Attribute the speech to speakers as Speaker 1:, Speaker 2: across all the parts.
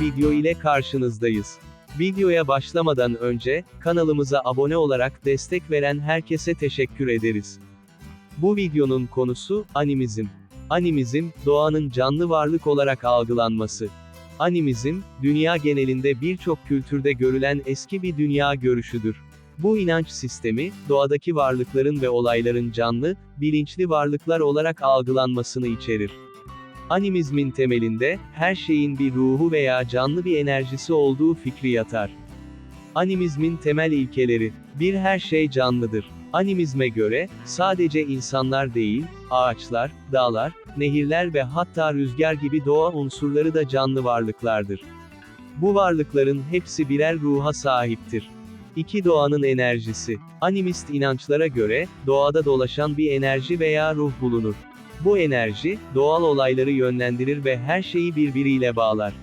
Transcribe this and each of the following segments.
Speaker 1: video ile karşınızdayız. Videoya başlamadan önce, kanalımıza abone olarak destek veren herkese teşekkür ederiz. Bu videonun konusu, animizm. Animizm, doğanın canlı varlık olarak algılanması. Animizm, dünya genelinde birçok kültürde görülen eski bir dünya görüşüdür. Bu inanç sistemi, doğadaki varlıkların ve olayların canlı, bilinçli varlıklar olarak algılanmasını içerir. Animizmin temelinde, her şeyin bir ruhu veya canlı bir enerjisi olduğu fikri yatar. Animizmin temel ilkeleri, bir her şey canlıdır. Animizme göre, sadece insanlar değil, ağaçlar, dağlar, nehirler ve hatta rüzgar gibi doğa unsurları da canlı varlıklardır. Bu varlıkların hepsi birer ruha sahiptir. İki doğanın enerjisi. Animist inançlara göre, doğada dolaşan bir enerji veya ruh bulunur. Bu enerji, doğal olayları yönlendirir ve her şeyi birbiriyle bağlar.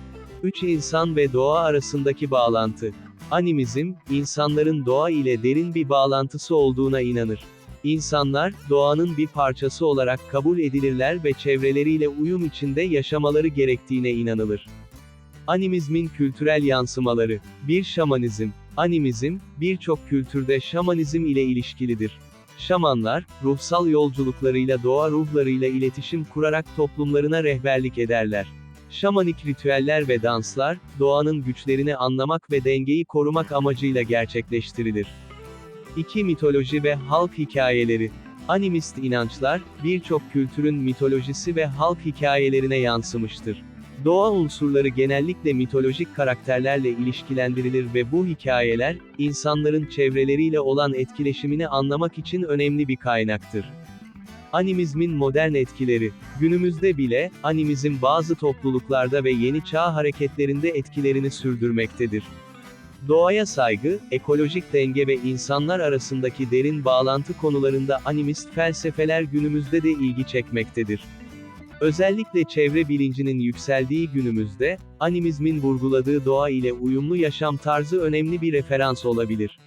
Speaker 1: 3 insan ve doğa arasındaki bağlantı. Animizm, insanların doğa ile derin bir bağlantısı olduğuna inanır. İnsanlar, doğanın bir parçası olarak kabul edilirler ve çevreleriyle uyum içinde yaşamaları gerektiğine inanılır. Animizmin kültürel yansımaları. 1. Şamanizm. Animizm, birçok kültürde şamanizm ile ilişkilidir. Şamanlar, ruhsal yolculuklarıyla doğa ruhlarıyla iletişim kurarak toplumlarına rehberlik ederler. Şamanik ritüeller ve danslar, doğanın güçlerini anlamak ve dengeyi korumak amacıyla gerçekleştirilir. 2. Mitoloji ve halk hikayeleri. Animist inançlar, birçok kültürün mitolojisi ve halk hikayelerine yansımıştır. Doğa unsurları genellikle mitolojik karakterlerle ilişkilendirilir ve bu hikayeler, insanların çevreleriyle olan etkileşimini anlamak için önemli bir kaynaktır. Animizmin modern etkileri. Günümüzde bile, animizm bazı topluluklarda ve yeni çağ hareketlerinde etkilerini sürdürmektedir. Doğaya saygı, ekolojik denge ve insanlar arasındaki derin bağlantı konularında animist felsefeler günümüzde de ilgi çekmektedir. Özellikle çevre bilincinin yükseldiği günümüzde, animizmin vurguladığı doğa ile uyumlu yaşam tarzı önemli bir referans olabilir.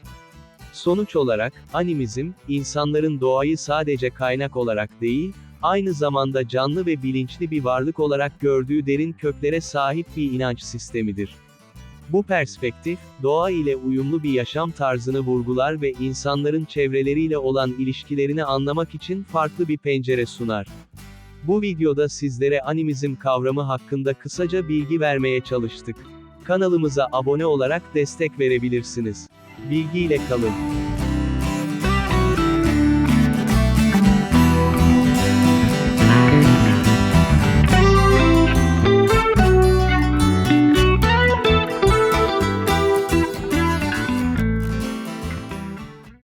Speaker 1: Sonuç olarak, animizm, insanların doğayı sadece kaynak olarak değil, aynı zamanda canlı ve bilinçli bir varlık olarak gördüğü derin köklere sahip bir inanç sistemidir. Bu perspektif, doğa ile uyumlu bir yaşam tarzını vurgular ve insanların çevreleriyle olan ilişkilerini anlamak için farklı bir pencere sunar. Bu videoda sizlere animizm kavramı hakkında kısaca bilgi vermeye çalıştık. Kanalımıza abone olarak destek verebilirsiniz. Bilgiyle kalın.